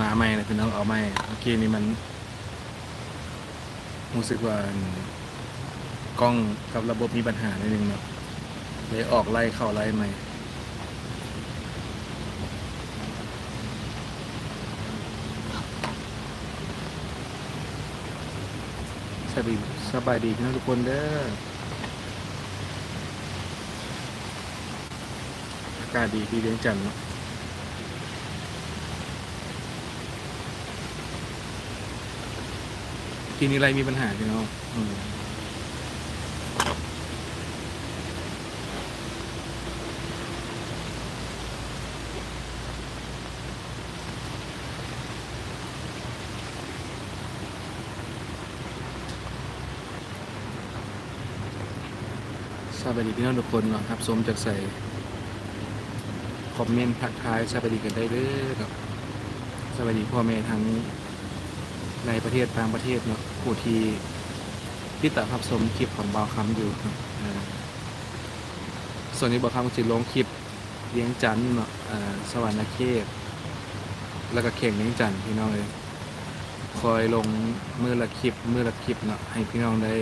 มาใหม่นะพี่น้องเอาใหม่เมื่อกี้นี้มันรู้สึกว่ากล้องกับระบบมีปัญหาในดนึงเนาะเลยออกไล่เข้าไล่ใหม่สบายสบายดีน้องทุกคนเด้ออากาศดีที่เลี้ยงจันทน์เนาะีนี้ไรมีปัญหาพี่น้องสวัสดีพี่น้องทุกคนนะครับสมจากใส่คอมเมนต์ทักทายสวัสดีกันได้เด้อครับสวัสดีพ่อแม่ทั้งในประเทศต่างประเทศเนาะ ผู้ที่ที่ติดตามชมคลิปของบาวคำอยู่ครับอ่าส่วนนี้บาวคำก็จะลงคลิปเลี้ยงจันทน์เนาะสวรรค์เขตแล้วก็เข่งเลี้ยงจันทน์พี่น้องเลยคอยลงมือละคลิปมือละคลิปเนาะให้พี่น้องได้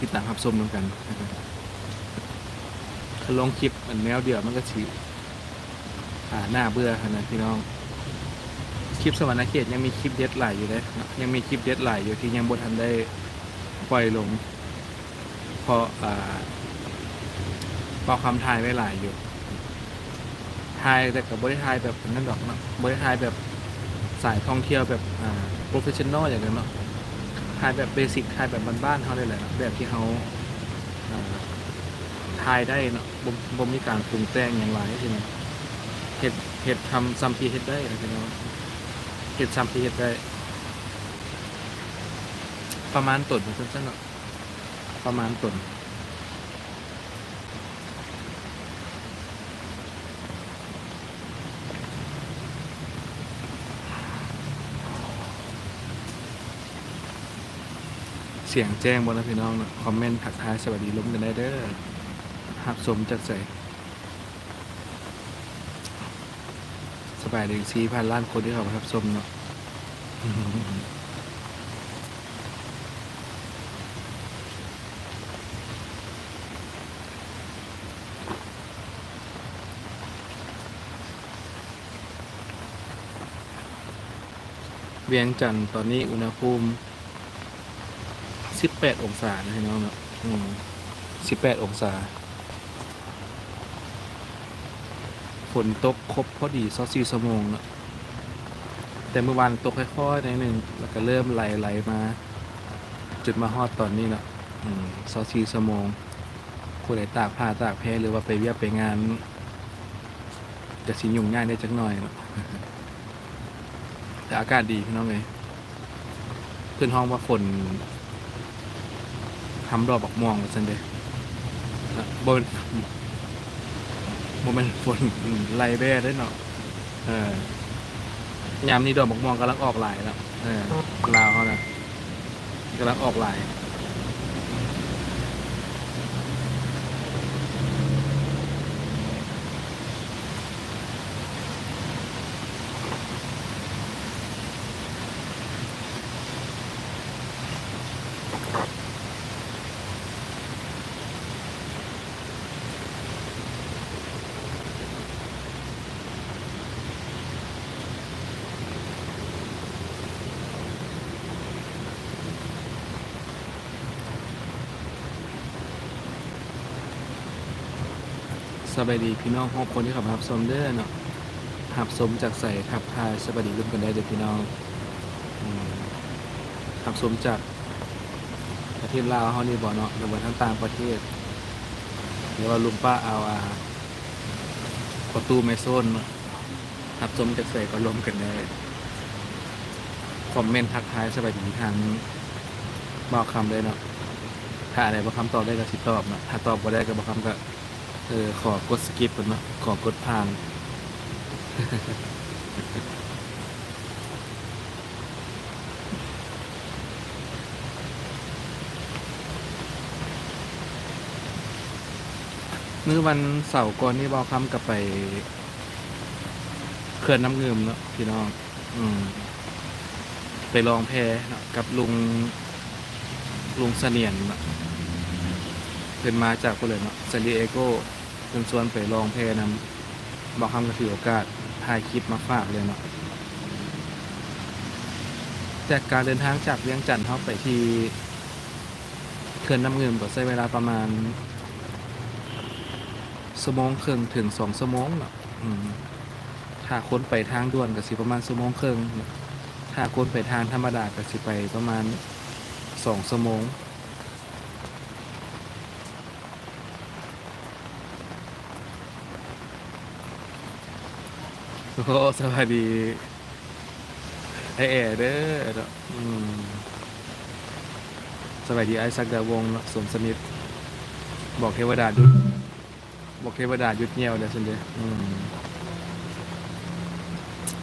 ติดตามรับชมด้วยกันนะครับคือลงคลิปเหมือนแนวเดียวมันก็ฉีหน้าเบื่อขนาดพี่น้อง คลิปสวรรค์เขตยังมีคลิปเด็ดหลายอยู่เลยเนาะยังมีคลิปเด็ดหลายอยู่ที่ยังบนทันได้ปล่อยลง เพราะอ่าบอกคำทายไว้หลายอยู่ทายแต่กับบริทายแบบนั้นดอกเนาะบริทายแบบสายท่องเที่ยวแบบอ่าโปรเฟชชั่นอลอย่างนั้นเนาะถ่ายแบบเบสิกถ่ายแบบบ้านๆเขาเลยแหละนะแบบที่เขาอ่าถ่ายได้เนาะบ่บ่มีการปรุงแต่งอย่างไรใช่ไหมเห็ดเห็ดทำซัมพีเห็ดได้นะพี่น้อง เห็ดซัมพีเห็ดได้ ประมาณตนมันสั้นๆเนาะประมาณตนเสียงแจ้งบนนะพี่น้องนะคอมเมนต์ทักท้ายสวัสดีล้มกันได้เด้อหักสมจัดใส่ส บายดีซีพันล้านคนที่เขามารับชมเนาะเวียงจันทร์ตอนนี้อุณหภูมิ 18 องศานะพี่น้องเนาะ18 องศา ฝนตกครบพอดีซอสี่ชั่วโมงเนาะแต่เมื่อวานตกค่อยๆนิดนึงแล้วก็เริ่มไหลไหลๆมา จุดมาฮอดตอนนี้เนาะซอสี่ชั่วโมงผู้ใดตากผ้าตากแพรหรือว่าไปเวียไปงานจะสิยุ่งง่ายได้จักหน่อยเนาะแต่อากาศดีพี่น้องเลยเพื่อนห้องว่าฝนทำดอกบักม่วงมาสันเดะบน โมเมนฝนไล่แบ่ได้เนาะเออยามนี้ดอกบักม่วงกำลังออกหลายแล้วเออลาวเขานะกำลังออกหลาย สบายดีพี่น้องทุกคนที่ขับรับชมเด้อเนาะขับชมจากใส่ขับพายสบายดีร่วมกันได้เด้อพี่น้องอืมขับชมจากประเทศลาวเขานี่บ่เนาะหรือว่าทั้งต่างประเทศหรือว่าลุงป้าเอาอาประตูไมโซนเนาะขับชมจากใส่ก็ร่วมกันได้คอมเมนต์ทักทายสบายดีทางบอกคำเลยเนาะถ้าอะไรบอกคำตอบได้ก็สิตอบเนาะถ้าตอบบ่ได้ก็บอกคำก็ เออ ขอกดสกิปก่อนเนาะขอกดผ่าน มื้อวันเสาร์ก่อนนี่บอคำกับไปขขื่อนน้ำเงิมเนาะพี่น้อง อืม ไปลองแพเนาะกับลุง ลุงเสนียนเนาะเป็นมาจากคนเลยเนาะซานดิเอโก เป็นชวนไปลองแพนำบอกคำก็ถือโอกาสถ่ายคลิปมาฝากเลยเนาะจากการเดินทางจากเวียงจันทร์เข้าไปที่เขื่อนน้ำเงิมก็ใช้เวลาประมาณสมองครึ่งถึงสองสมองเนาะถ้าคนไปทางด่วนก็สิประมาณชั่วโมงครึ่งถ้าคนไปทางธรรมดาก็สิไปประมาณสองชั่วโมง โอ้สวัสดีไอแอเด้อเนาะอืมสวัสดีไอซักดาวงศ์เนาะสมสนิท บอกเทวดาหยุด บอกเทวดาหยุดเงียวเดี๋ยวสันเดียอืม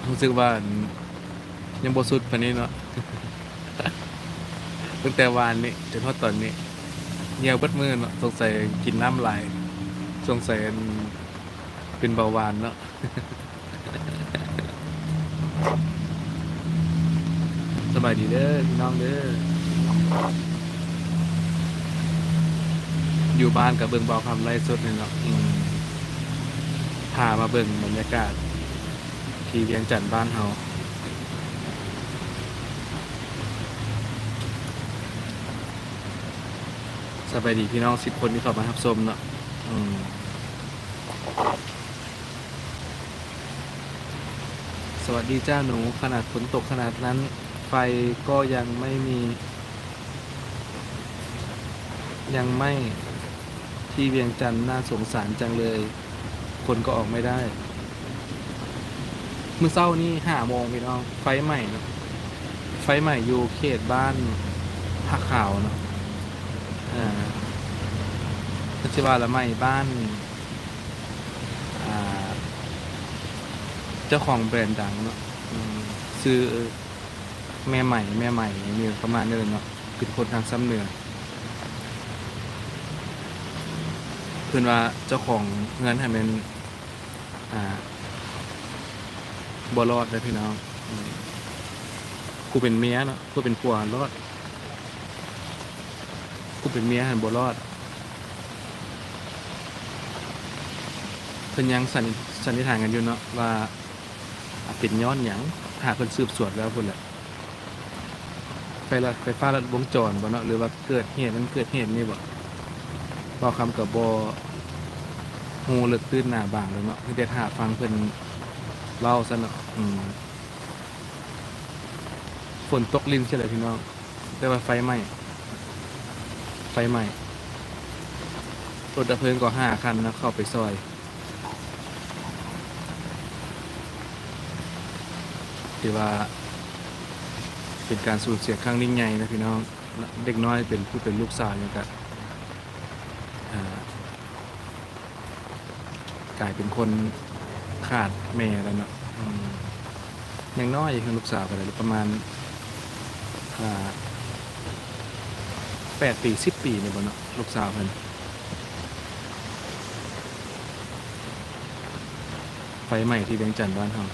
รู้สึกว่ายังบสุดปานนี้เนาะ ตั้งแต่วานนี้จนทอดตอนนี้เงียวเบิดมือเนาะสงสัยกินน้ำลาย สงสัยเป็นเบาหวานเนาะ ส บายดีเด้อพี่น้องเด้ออยู่บ้านกับเบิ่งเบาคำไล่สดนี่เนาะอืมพามาเบิ่งบรรยากาศ ที่เวียงจันทน์บ้านเฮาสบายดีพี่น้องสิบคนที่เข้ามารับชมเนาะอืมสวัสดีจ้าหนูขนาดฝนตกขนาดนั้น ก็ยังไม่มี ยังไม่ที่เวียงจันทน์น่าสงสารจังเลย คนก็ออกไม่ได้มื่อเช้านี่ห้าโมงพี่น้อง ไฟใหม่เนะไฟใหม่อยู่เขตบ้านผักขาวเนาะอ่าปัจจุบันละใหม่บ้านอ่าเจ้าของแบรนด์ดังเนาะซื้อ แม่ใหม่แม่ใหม่มีประมาณนี้เลยเนาะเป็นคนทางซ้ำเหนือเพื่อนว่าเจ้าของเงินให้เป็นอ่าบ่รอดเลยพี่น้องกูเป็นเมียเนาะกูเป็นผัวรอดกูเป็นเมียหันบ่รอดเพิ่นยังสันสันนิษฐานกันอยู่เนาะว่าเป็นย้อนหยังหาเพิ่นสืบสวนแล้วพุ่นแหละ ไฟละไฟฟ้าลัดวงจรบ่เนาะหรือว่าเกิดเหตุมันเกิดเหตุนี่บ่บ่คำกับบ่ฮู้เลึกตื้นหน้าบางเลยเนาะคือได้หาฟังเพิ่นเล่าซะเนาะอืมฝนตกลินใช่เลยพี่น้องแต่ว่าไฟไหม้ไฟไหม้รถดับเพลิงก็ห้าคันนะเข้าไปซอยถือว่า เป็นการสูญเสียครั้งยิ่งใหญ่นะพี่น้องเด็กน้อยเป็นผู้เป็นลูกสาวอย่างกับอ่ากลายเป็นคนขาดแม่แล้วเนาะยังน้อยอยู่คือลูกสาวกันเลยประมาณแปดปีสิบปีเนี่ยบ่เนาะลูกสาวเพิ่นไฟใหม่ที่เวียงจันทน์บ้านเฮา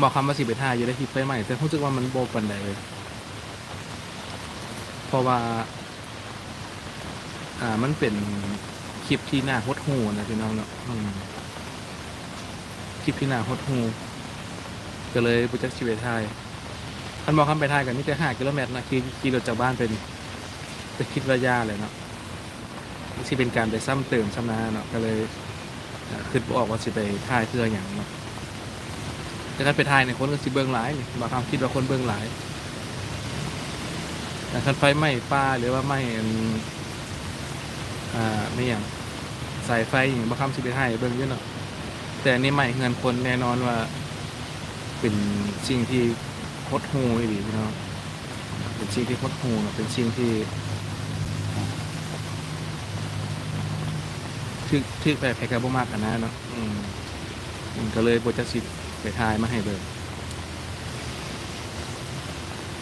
บอกคำว่าสิไปท่าอยู่ได้ทีไฟใหม่แต่รู้สึกว่ามันโบปันใดเลยเพราะว่า อ่ามันเป็นคลิปที่น่าหดหูนะพี่น้องเนาะคลิปที่น่าหดหูก็เลยบุจักชีวิตไทยท่านบอกคำไปไทยกันนี่จะห้ากิโลเมตรนะขี่ขี่รถจากบ้านเป็นไปคิดระยะเลยเนาะที่เป็นการไปซ้ำเติมซ้ำนาเนาะก็เลยคิดบออกว่าสิไปท่ายเพื่ออย่างเนาะ แต่ถ้าไปทายในคนก็สิเบื้องหลายนี่บางคำคิดว่าคนเบื้องหลายแต่คันไฟไหม้ป้าหรือว่าไหม้อ่าไม่อย่างสายไฟอย่างบางคำสิไปให้เบิ่งอยู่เนาะแต่อันนี้ใหม่เงินคนแน่นอนว่า เป็นสิ่งที่ฮดฮูอีหลีพี่น้องเป็นสิ่งที่ฮดฮูเนาะเป็นสิ่งที่ทึกทึกไปแพ้กับบ่มากกันนะเนาะอืมก็เลยโบ่จักสิ ไปทายมาให้เบิ่ง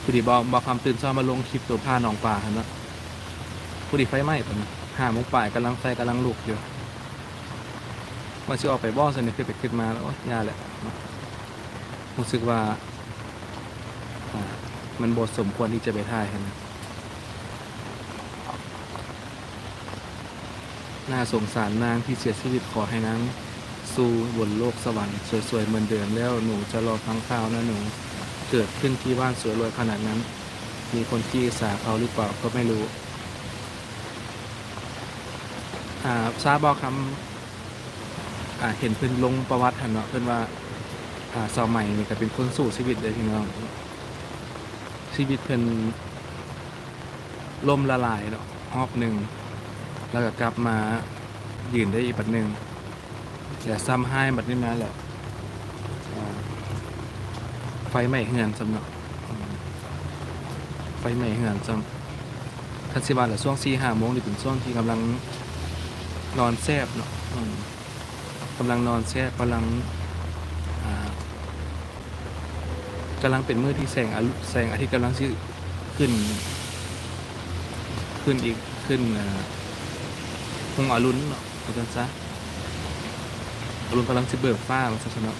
พอดีบอกบอกคำตื่นซ้อมมาลงคลิปตัวผ้าหนองป่าหั่นเนาะพอดีไฟไหม้ตอนนั้นห้าโมงป่ายกำลังไฟกำลังลุกอยู่มันสิออกไปบ่อสนิทคือไปขึ้นมาแล้วยาแหละรู้สึกว่า มันบทสมควรที่จะไปถ่ายกันนะน่าสงสารนางที่เสียชีวิตขอให้นาง สู่บนโลกสวรรค์สวยๆเหมือนเดิมแล้วหนูจะรอฟังข่าวนะหนูเกิดขึ้นที่บ้านสวยรวยขนาดนั้น มีคนที่สาเขาหรือเปล่าก็ไม่รู้อ่าทราบบอกคำอ่าเห็นเพิ่นลงประวัติหันเนาะเพิ่นว่าอ่าสาวใหม่นี่ก็เป็นคนสู้ชีวิตเลยพี่น้องชีวิตเพิ่นล่มละลายเนาะรอบหนึ่งแล้วก็กลับมายืนได้อีกบัดหนึ่ง แต่ซ้ำให้บัดนี้มาแหละไฟไหม้เหือนสำเนาะไฟไหม้เหือนสำคันสิบาแหละช่วงสี่ห้าโมงนี่เป็นช่วงที่กำลังนอนแซบเนาะกำลังนอนแซบกำลังกำลังเป็นมือที่แสงอาแสงอาทิตย์กำลังสิขึ้น ขึ้นอีกขึ้นคงอรุณเนาะอาจารย์ซะ รุณกำลังสิเบิกฟ้ามันซะเนะ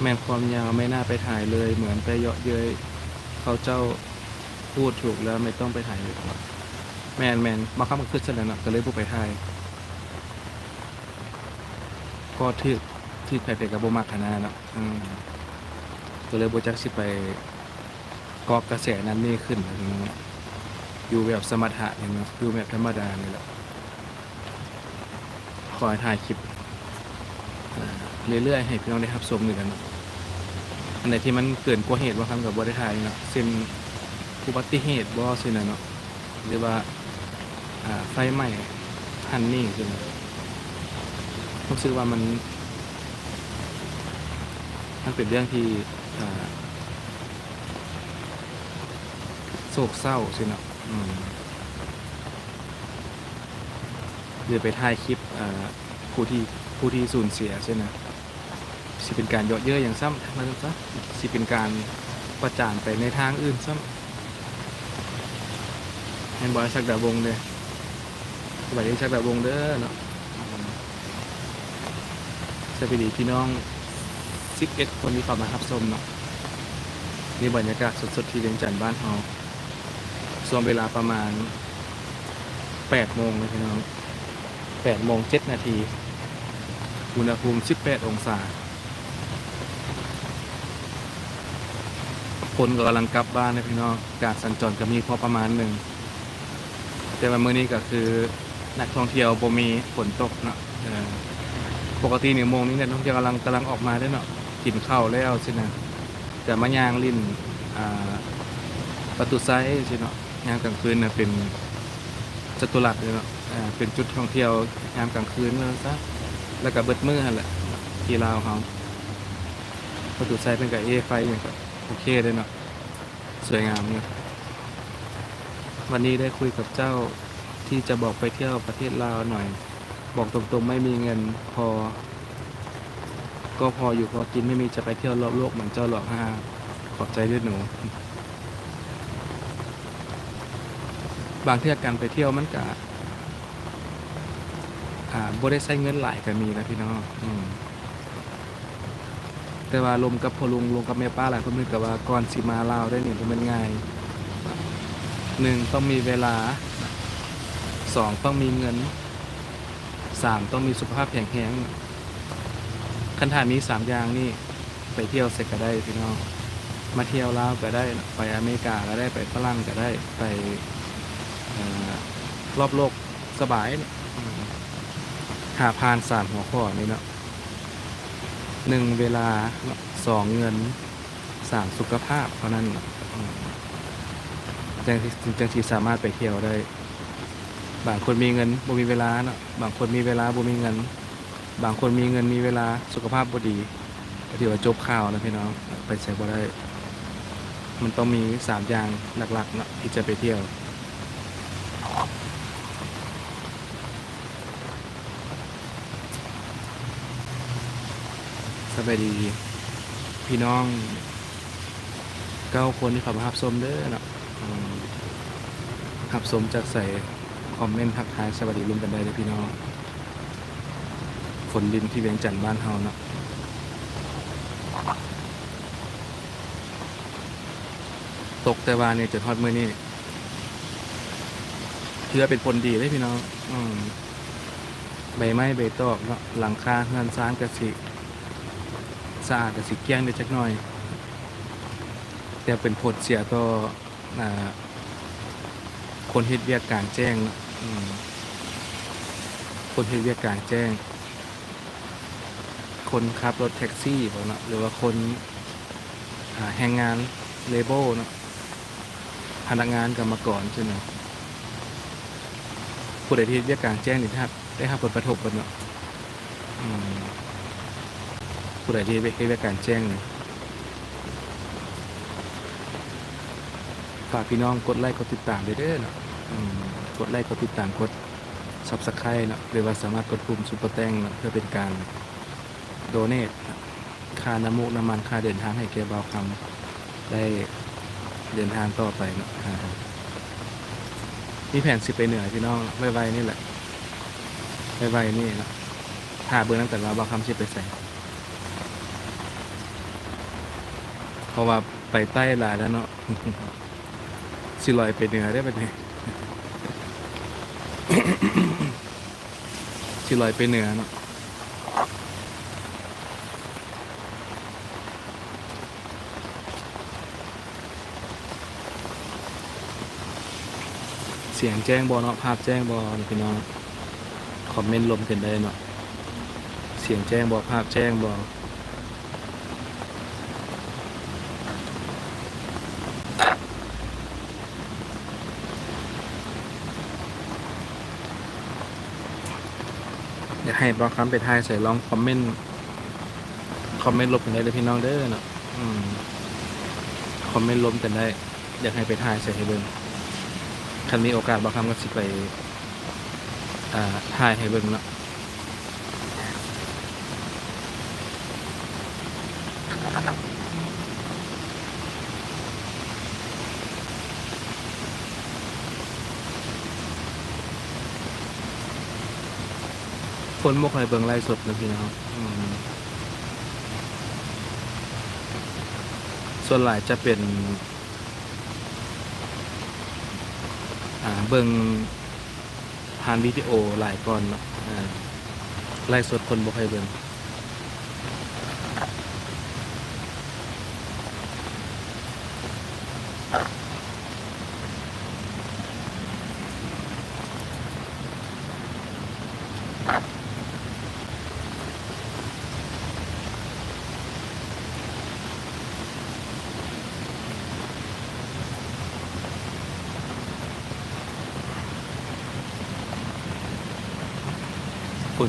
แม่นความยาวไม่น่าไปถ่ายเลย เหมือนไปเยาะเย้ยเขาเจ้าพูดถูกแล้วไม่ต้องไปถ่ายเลยครับแมนแมนมาข้ามขึ้นเสร็จแล้วนาะก็เลยบุกไปถ่ายก็ทึกทึกไปไปกับโบมักขนาดนะอืมก็เลยโบจักสิไปเกาะกระแสนั้นนี่ขึ้นนะพี่น้องอยู่แบบสมถะเนี่ยนะอยู่แบบธรรมดานี่แหละ คอยถ่ายคลิปเรื่อยๆ ให้พี่น้องได้รับชมนี่แหละเนาะอันไหนที่มันเกินกว่าเหตุว่าคำกับบริถ่ายเนาะเช่นอุบัติเหตุบ่สินะเนาะหรือว่าไฟไหม้ฮันนี่สินะผมรู้สึกว่ามันมันเป็นเรื่องที่โศกเศร้าสิเนาะอืม หรือไปถ่ายคลิปผู้ที่ผู้ที่สูญเสียใช่ไหมสิเป็นการเยาะเย้ยอย่างซ้ำมันซะสิเป็นการประจานไปในทางอื่นซ้ำให้บอยชักดาบวงเลยสวัสดีชักดาบวงเด้อเนาะสวัสดีพี่น้อง11คนที่เข้ามารับชมเนาะนี่บรรยากาศสดๆที่เวียงจันบ้านเฮาส่วนเวลาประมาณ8โมงเลยพี่น้อง 8โมง7นาที อุณหภูมิ 18 องศา คนก็กำลังกลับบ้านนะพี่น้องการสัญจรก็มีพอประมาณหนึ่ง แต่ว่ามื้อนี้ก็คือนักท่องเที่ยวบ่มีฝนตกเนาะปกติเนี่ยโมงนี้เนี่ยน้องจะกำลังกำลังออกมาได้เนาะกินข้าวแล้วสินะแต่มายางลิ้นอ่าประตูไซส์สิเนาะยามกลางคืนนะเป็นจตุรัสเลยเนาะ เป็นจุดท่องเที่ยวยามกลางคืนแล้วซะแล้วก็เบิดมือหั่นแหละที่ลาวเขาประตูไซส์เป็นกับเอไฟอย่างก็โอเคเลยเนาะสวยงามเนาะวันนี้ได้คุยกับเจ้าที่จะบอกไปเที่ยวประเทศลาวหน่อย บอกตรงๆไม่มีเงินพอ ก็พออยู่พอกินไม่มีจะไปเที่ยวรอบโลกเหมือนเจ้าหลอกห้าขอบใจด้วยหนู บางเที่ยวกันไปเที่ยวมันกะ บ่ได้ใช้เงินหลายก็มีนะพี่น้องอืมแต่ว่าลมกับพอลุงลงกับแม่ป้าหลายคนนึกกับว่าก่อนสิมาลาวได้นี่มันง่ายหนึ่งต้องมีเวลาสองต้องมีเงินสามต้องมีสุขภาพแข็งแรงคันถามนี้สามอย่างนี่ไปเที่ยวเสร็จก็ได้พี่น้องมาเที่ยวลาวก็ได้ไปอเมริกาก็ได้ไปฝรั่งก็ได้ไปรอบโลกสบาย อืมหาผ่านสามหัวข้อนี้เนาะหนึ่งเวลาสองเงินสามสุขภาพเท่านั้นจังที่จังที่สามารถไปเที่ยวได้ บางคนมีเงินบ่มีเวลาเนาะบางคนมีเวลาบ่มีเงิน บางคนมีเงินมีเวลาสุขภาพบ่ดีก็ถือว่าจบข่าวนะพี่น้องไปใช้บ่ได้ มันต้องมีสามอย่างหลักๆเนาะที่จะไปเที่ยว บายดีพี่น้องเก้าคนที่ขับมาหับสมเด้อเนาะหับสมจากใส่คอมเมนต์ทักทายสวัสดีลุงกันได้เลยพี่น้องฝนดินที่เวียงจันทน์บ้านเฮาเนาะตกแต่ว่าเนี่ยจะทอดมื้อนี้เพื่อเป็นผลดีเลยพี่น้องอใบไม้ใบตอกเนาะหลังคาเฮือนซ้างกระสิ สะอาดกระสิแกล้งได้จักหน่อย แต่เป็นผลเสียต่อคนเฮ็ดเวียกกลางแจ้งคนเฮ็ดเวียกกลางแจ้ง คนขับรถแท็กซี่บ่เนะหรือว่าคนอ่าแรงงานเลเบลนะพนักงานกรรมกรใช่ไหมผู้ใดที่เฮดเวียกกลางแจ้งนี่ครับได้รับผลกระทบกันเนาะ ผู้ใดที่เฮ็ดเวียกางแจ้งฝากพี่น้องกดไลค์กดติดตามเด้อเนาะอืมกดไลค์กดติดตามกด subscribe เนาะหรือว่าสามารถกดปุ่มซุปเปอร์แตงเนาะเพื่อเป็นการโดเนทค่าน้ำมูกน้ำมันค่าเดินทางให้แกเบาคำได้เดินทางต่อไปเนาะมีแผนสิไปเหนือพี่น้องไวๆนี่แหละไวๆนี่เนาะถ้าเบอร์ตั้งแต่เราเบาคำสิไปใส่ เพ ราะว่าไปใต้ลายแล้วเนาะสิลอยไปเหนือได้ปะเนี่ยสิลอยไปเหนือเนาะเสียงแจ้งบอเนาะภาพแจ้งบอพี่น้องคอมเมนต์ลมกันได้เนาะเสียงแจ้งบอภาพแจ้งบอ อยาก ให้บล็อกคำไปทายใส่ลองคอมเมนต์คอมเมนต์ลบกันได้เลยพี่น้องเด้อเนาะคอมเมนต์ลบกันได้ อยากให้ไปทายใส่ให้เบิ้งคันมีโอกาสบล็อกคำก็สิไปอ่าทายให้เบิ้งเนาะ คนบ่ค่อยเบิ่งไลฟ์สดนะพี่น้องอืมส่วนหลายจะเป็น อ่าเบิ่งผ่านวิดีโอหลายก่อนเนาะอ่าไลฟ์สดคนบ่ค่อยเบิ่ง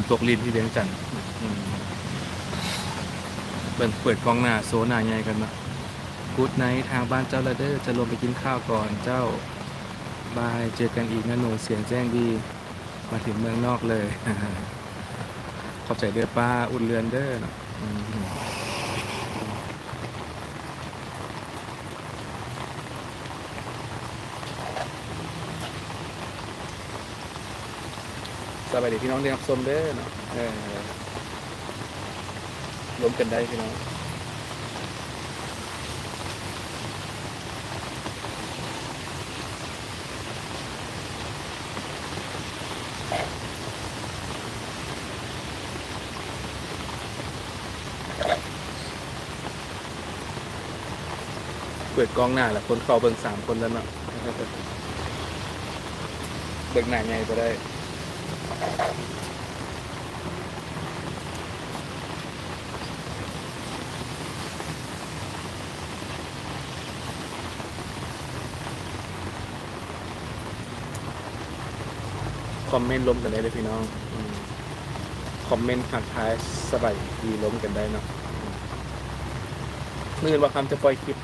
นตกลินที่เวียงจันทร์เปิดเปิดกล้องหน้าโซนาใหญ่กันนาะกูดไนท์ทางบ้านเจ้าละเดอร์จะลงไปกินข้าวก่อนเจ้า บายเจอกันอีกนะหนูเสียงแจ้งดี มาถึงเมืองนอกเลย ขอบใจเด้อป้าอุ่นเรือนเด้อเนาะอืม สบายดีพี่น้องที่รับชมเด้อเนาะเออรวมกันได้พี่น้องเปิดกองหน้าแหละคนเข้าเบิ่งสามคนแล้วเนาะเบิ่งหน้าใหญ่ก็ได้ คอมเมนต์ล้มกันได้เลยพี่น้องอคอมเมนต์หักท้ายสบายดีล้มกันได้เนาะอืมมื่นว่าคำจะปล่อยคลิป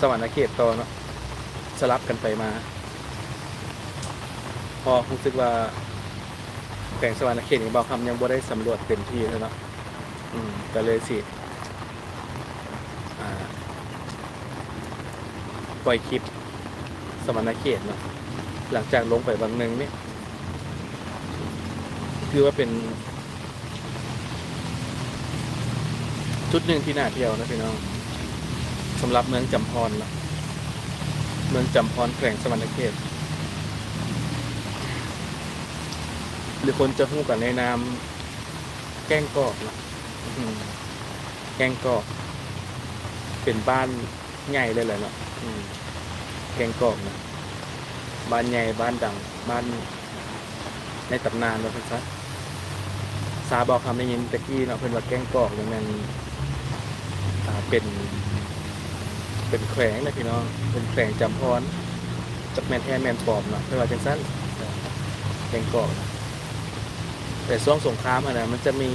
สวรรค์เขตต่อเนาะสลับกันไปมา พอรู้สึกว่าแขวงสวรรค์เขตของเบาคำยังบ่ได้สำรวจเต็มที่เลยเนาะอืมก็เลยสิปล่อยคลิปสวรรค์เขตเนาะหลังจากลงไปบางหนึ่งนี่คือว่าเป็นจุดหนึ่งที่น่าเที่ยวนะพี่น้องสำหรับเมืองจำพรนะเมืองจำพรแขวงสวรรณเขต หรือคนจะหู้กันในนามแกงกอกนะแกงกอกเป็นบ้านใหญ่เลยแหละเนาะแกงกอกนะบ้านใหญ่บ้านดัง บ้านในตำนานว่าเป็นซะซาบอกคำได้ยินตะกี้เนาะเพิ่อนว่าแกงกอกเนี่ยมันเป็นเป็นแขวงนะพี่น้อง เป็นแขวงจำพรจักแมนแท้แมนปลอมเนาะเพิ่นว่าจังซั่นแกงกอกนะ แต่ช่วงสงครามอะนะมันจะมี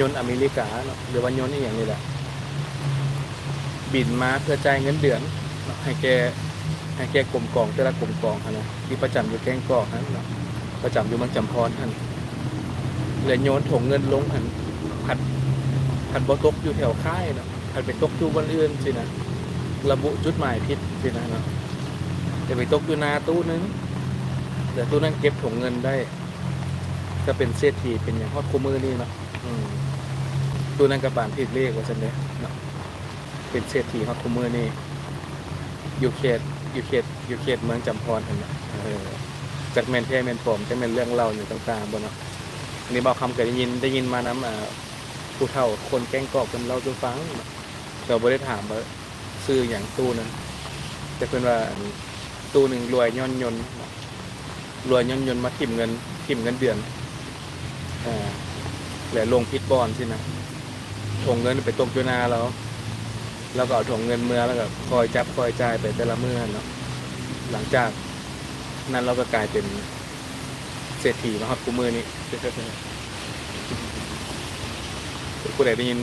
ยนต์อเมริกาเนาะหรือว่ายนต์อีอย่างนี้แหละ บินมาเพื่อจ่ายเงินเดือน ให้แกให้แกกลมกองแต่ละกลมกองนะที่ประจำอยู่แกงกอกนั้นเนาะประจำอยู่มืองจำพรท่านเลยโยนถงเงินลงหันผัดผัดบ่ตกอยู่แถวค่ายนะผัดไปตกอยู่บนอื่นสินะระบุจุดหมายผิดสินะเนาะจะไปตกอยู่นาตู้นึงแต่ตู้นั้นเก็บถงเงินได้ ก็เป็นเศรษฐีเป็นอย่างฮอดคู่มือนี่เนาะอืมตัวนั้นกับบานผิดเลขว่าฉันเนี่ยเนาะเป็นเศรษฐีฮอตคูเมอร์นี่อยู่เขตอยู่เขตอยู่เขตเมืองจำพรเห็นไหมเออจากแมนแท้แมนปลอมจะเป็นเรื่องเล่าอยู่ต่างๆบนเนาะอันนี้บอกคำเคยได้ยินได้ยินมาน้ำอ่าผู้เฒ่าคนแกล้งกอกเป็นเล่าจูฟังเนาะเราไม่ได้ถามว่าซื้ออย่างตู้นั้นจะเป็นว่าตู้หนึ่งรวยย่อนยนรวยย่อนยนมาทิมเงินทิมเงินเดือน อ่าแหละลงพิษบอลสินะถงเงินไปตกอยู่นาแล้ว แล้วก็เอาถงเงินเมื่อแล้วก็คอยจับคอยจ่ายไปแต่ละเมื่อเนาะหลังจากนั้นเราก็กลายเป็นเศรษฐีนะครับกูมือนี้ผู้ใดได้ยิน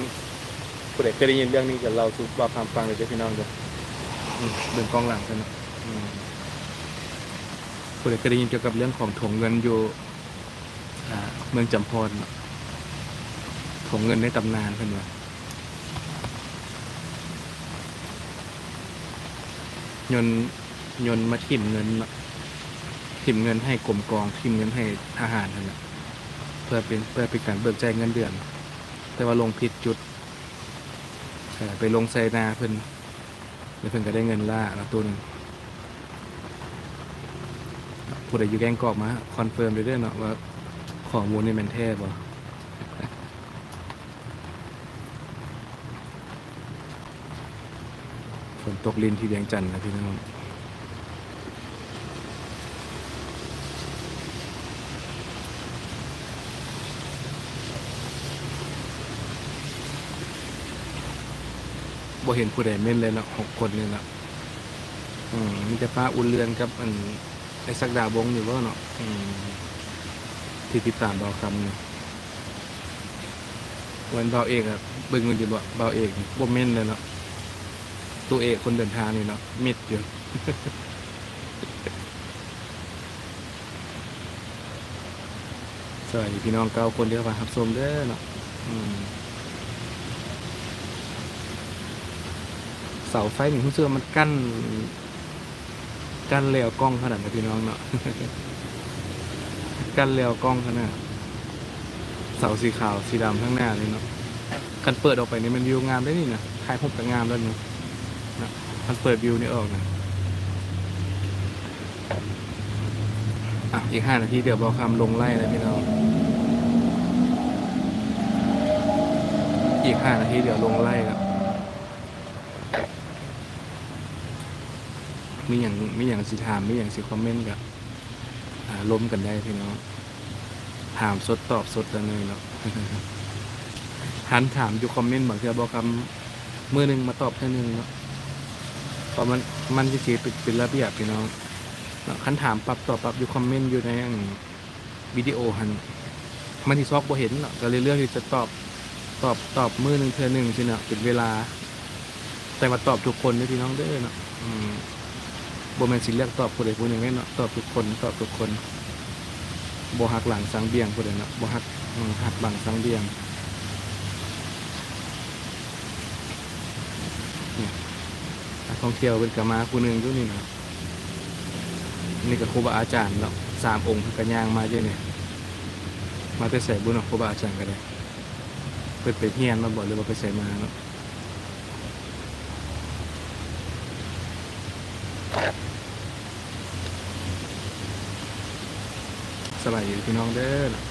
ผู้ใดเคยได้ยินเรื่องนี้กับเราสุบอกความฟังเลยเจ้าพี่น้องเด้ออืมเดินกล้องหลังกันเนาะอืมผู้ใดเคยได้ยินเกี่ยวกับเรื่องของถงเงินอยู่อ่า เมืองจำพรเนาะของเงินในตำนานเพิ่นว่ายนต์ยนมาทิมเงินทิมเงินให้กรมกองทิมเงินให้ทหารนั่นแหละเพื่อเป็นเพื่อเป็นการเบิกจ่ายเงินเดือน แต่ว่าลงผิดจุดไปลงไซนาเพิ่นแล้วเพิ่นก็ได้เงินล่าแล้วตัวนึงผู้ใดอยู่แกงกอกมาคอนเฟิร์มเลยเด้อเนาะว่า ข้อมูลนี่มันแท้บ่ะฝนตกลินที่เวียงจันทร์นะพี่น้องบ่เห็นผู้ใดเม่นเลยนะหกคนเลยนะอืมมีแต่ป้าอุ่นเรือนกับ อันไอ้สักดาบงอยู่ว่าเนาะอืม ที่ติดตามเบาคำเวันเบาเอกอะเบิ่งมันอยู่บ่เบาเอกนี่บ่เม่นเลยเนาะตัวเอกคนเดินทางนี่เนาะมิดอยู่สวัสดีพี่น้องเก้าคนที่เข้ามารับชมเด้อเนาะเสาไฟหนึ่งคุณเชื่อมันกั้น กั้นเลี้ยวกล้องขนาดนะพี่น้องเนาะ กั้นเลี้ยวกล้องข้างหน้าเสาสีขาวสีดำข้างหน้าเลยเนาะกันเปิดออกไปนี่มันวิวงามได้นี่นะถ่ายภาพแต่งามแล้วเนาะมันเปิดวิวนี่ออกนะอะอีกห้านาทีเดี๋ยวบอกคำลงไล่นะพี่น้องอีกห้านาทีเดี๋ยวลงไล่แล้วมีอย่างมีอย่างสิถามมีอย่างสิคอมเมนต์กับ ล้มกันได้พี่น้องถามสดตอบสดกันเลยเนาะหันถามอยู่คอมเมนต์บางทีบอกคำมือหนึ่งมาตอบแค่หนึ่งเนาะเพราะมันมันจะสีเป็นเป็นระเบียบพี่น้องคันถามปรับตอบปรับอยู่คอมเมนต์อยู่ในอันวิดีโอหันมันที่ซอกบ่เห็นเนาะก็เลยเลือกที่จะตอบตอบตอบมือหนึ่งเธอหนึ่งสิเนาะเป็นเวลา แต่มาตอบทุกคนเด้พี่น้องเด้อเนาะอืม บ่แม่นสิเลือกตอบผู้ใดผู้หนึ่งแม่นเนาะตอบทุกคนตอบทุกคนบ่หักหลังสังเบียงผู้ใดเนาะบ่หักหักหลังสังเบียงนักท่องเที่ยวเป็นกมาผู้หนึ่งอยู่นี่นะนี่ก็ครูบาอาจารย์เนาะสามองค์กันย่างมาเยอะเนี่ยมาไปใส่บุญเนาะครูบาอาจารย์ก็ได้เปิดไปเฮียนมาบอกเลยว่าไปใส่มาเนาะส บายดีพี่น้องเด้อ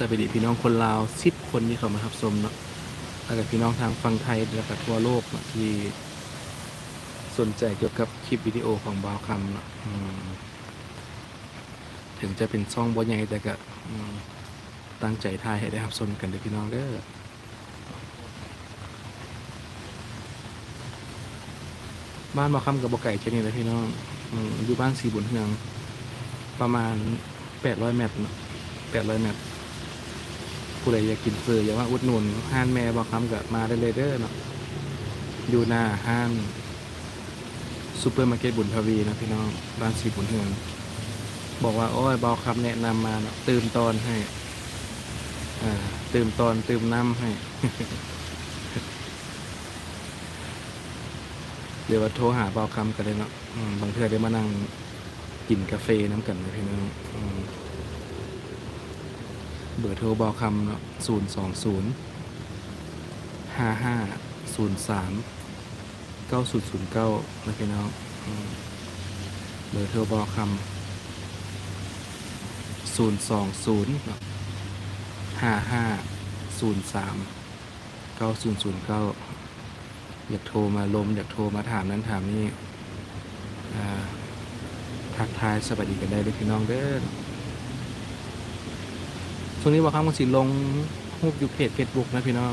สวัสดีพี่น้องคนลาวสิบคนที่เขามารับชมเนาะแล้วก็พี่น้องทางฝั่งไทยแล้วก็ทั่วโลกนะที่สนใจเกี่ยวกับคลิปวิดีโอของบาวคำเนาะอืมถึงจะเป็นช่องบ่ใหญ่แต่ก็อืมตั้งใจถ่ายให้ได้รับชมกันเด้อพี่น้องเด้อบ้านบาวคำกับบ่ไก่เช่นนี้เลยพี่น้องอืมอยู่บ้านสีบุญเฮือง ประมาณแปดร้อยเมตรเนาะแปดร้อยเมตร ผู้ใดอยากกินเฟออยากมาอุดหนุนห้านแม่บอกคำกับมาได้เลยเด้อเนาะอยู่หน้าห้านซูเปอร์มาร์เก็ตบุญทวีนะพี่น้องบ้านสีบุญเฮืองบอกว่าโอ้ยบอกคำแนะนำมาเนาะติมตอนให้อ่าติมตอนติมน้ำให้เดี๋ยวว่าโทรหาเบาคำกันเลยเนาะบางเทื่อได้มานั่งกินกาแฟน้ำกันเลยพี่น้องอ เบอร์โทรบอคำเนาะศูนย์สองศูนย์ห้าห้าศูนย์สามเก้าศูนย์ศูนย์เก้านะพี่น้องเบอร์โทรบอคำศูนย์สองศูนย์ห้าห้าศูนย์สามเก้าศูนย์ศูนย์เก้าอยากโทรมาลม อยากโทรมาถามนั้นถามนี่ทักทายสวัสดีกันได้เลยพี่น้องเด้อ ช่วงนี้บอกครับมันสิลงรูปอยู่เพจ Facebook นะพี่น้อง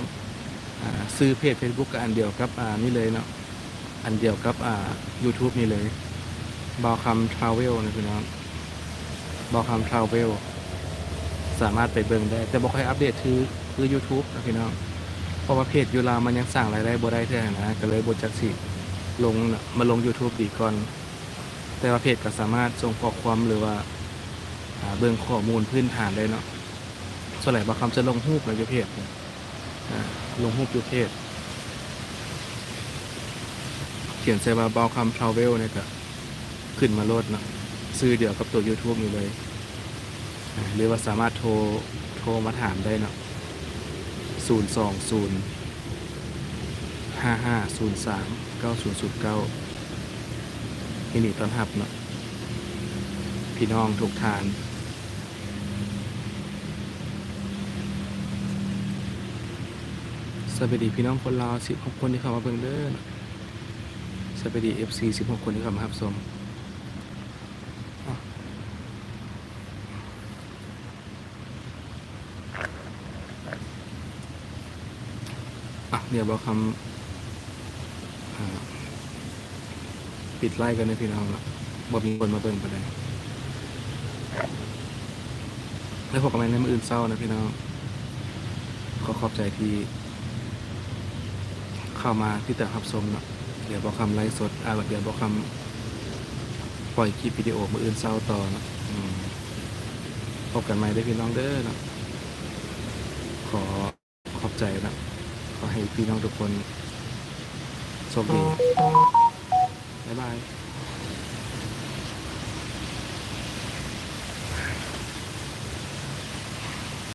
ซื้อเพจ Facebook กับอันเดียวกับอ่านี่เลยเนาะอันเดียวกับอ่า YouTube นี่เลยบอคำทราเวลนะพี่น้องบอคำทราเวลสามารถไปเบิ่งได้ แต่บอกให้อัปเดตคือคือ YouTube นะพี่น้องเพราะว่าเพจยูลามันยังสั่งรายได้บ่ได้เท่านะก็เลยบจักสิลงมาลง YouTube ดีก่อน แต่ว่าเพจก็สามารถส่งข้อความหรือว่าอ่าเบิ่งข้อมูลพื้นฐานได้เนาะ ส่วนใหญ่บางคำจะลงรูปในยุเพศเนี่ยลงรูปยุเพศเขียนใส่ว่าเบาคำทราเวลเนี่ยก็ขึ้นมาโลดเนาะซื้อเดียวกับตัว YouTube นี่เลย หรือว่าสามารถโทรโทรมาถามได้เนาะศูนย์สองศูนย์ห้าห้าศูนย์สามเก้าศูนย์ศูนย์เก้ายินดีต้อนรับเนาะพี่น้องทุกทาน สวัสดีพี่น้องคนลาว16คนที่เข้ามาเบิ่งเด้อสวัสดี FC 16คนที่เข้ามารับชมอะเดี๋ยวบอกคำปิดไล่กันนะพี่น้องละบ่มีคนมาเบิ่งประเด็นแล้วพบกันใหม่ในมืออื่นเศร้านะพี่น้องขอขอบใจที่ เข้ามาที่แต่รับชมเนาะเดี๋ยวบอกคำไลฟ์สดอ่าเดี๋ยวบอกคำปล่อยคลิปวิดีโอมาอื่นเศร้าต่อเนาะพบกันใหม่ได้พี่น้องเด้อเนาะขอขอบใจนะขอให้พี่น้องทุกคนโชคดีบาย